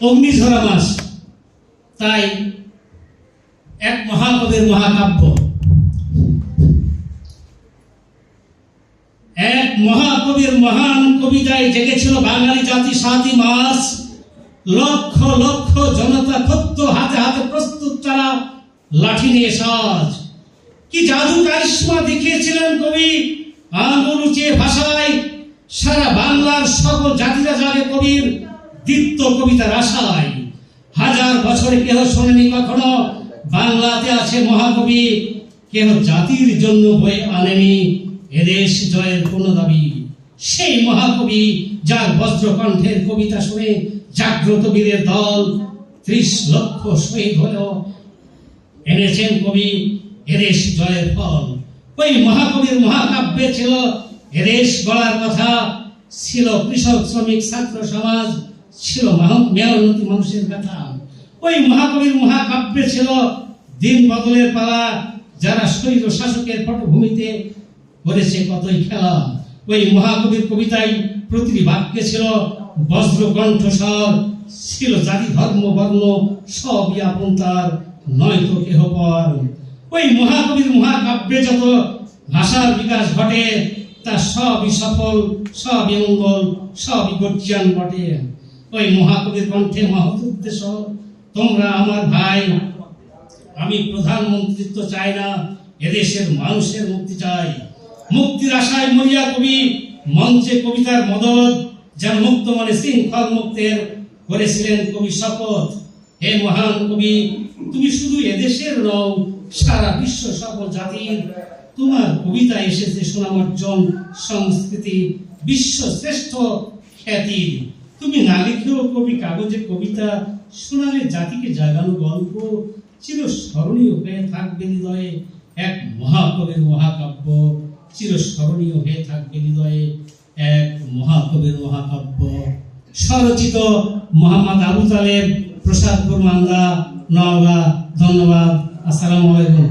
অগ্নিঝরা মাস তাই এক মহাকবির মহাকাব্য। এক মহাকবির মহান কবিতায় জেগেছিল বাঙালি জাতি সাতই মাস। লক্ষ লক্ষ জনতা ক্ষুব্ধ, হাতে হাতে প্রস্তুত তারা লাঠি নিয়ে সাজ। কি জাদু কারিশ্মা দেখিয়েছিলেন কবি? আঙুল ভাষায় সারা বাংলার সকল জাতিরা জাগে কবির দীপ্ত কবিতার আশায়। হাজার বছরে কেহ শোনেনি কখনো? বাংলাতে আছে মহাকবি। কেহ জাতির জন্য বই আনেনি। এদেশ জয়ের কোন দাবি? সেই মহাকবি যার বজ্রকণ্ঠের কবিতা শুনে জাগ্রত বীরের দল ত্রিশ লক্ষ শহীদ হলেও এনেছেন কবি, এদেশ জয়ের ফল। ওই মহাকবির মহাকাব্যে ছিল, এদেশ গড়ার কথা। ছিল কৃষক শ্রমিক, ছাত্র সমাজ। ছিল মাহ- মানুষের কথা ওই মহাকবির মহাকাব্যে ছিল দিন বদলের পালা, যারা শৈল শাসকের পটভূমিতে করেছে কতই খেলা। ওই মহাকবির কবিতায় প্রতিটি বাক্যে ছিল বজ্র কণ্ঠস্বর, ছিল জাতি, ধর্ম, বর্ণ, সবই আপন তার নয় তো কেহ পর। ওই মহাকবির মহাকাব্যে যত ভাষার বিকাশ ঘটে, তা সবই সফল, সবই মঙ্গল, সবই গর্জিয়ান বটে। ওই মহাকবির কণ্ঠে মহৎ উদ্দেশ্য তোমরা আমার ভাই। আমি প্রধানমন্ত্রিত্ব চাই না, এদেশের মানুষের মুক্তি চাই। মুক্তির আশায় মরিয়া কবি, মঞ্চে কবিতার মদত, যেন মুক্ত মানে শৃঙ্খল মুক্তের করেছিলেন কবি শপথ। হে মহান কবি, তুমি শুধু এদেশের নও, সারা বিশ্ব সকল জাতির। তোমার কবিতা এসেছে সুনাম অর্জন সংস্কৃতি, বিশ্ব শ্রেষ্ঠ খ্যাতি তুমি না লিখেও কবি কাগজে কবিতা শোনালে জাতিকে জাগানো গল্প চিরস্মরণীয় হয়ে থাকবে হৃদয়ে এক মহাকবির মহাকাব্য। চিরস্মরণীয় হয়ে থাকবে হৃদয়ে এক মহাকবির মহাকাব্য। স্বরচিত মোহাম্মদ আবু তালেব প্রসাদপুর মান্দা নওগাঁ, ধন্যবাদ। আসসালামু আলাইকুম।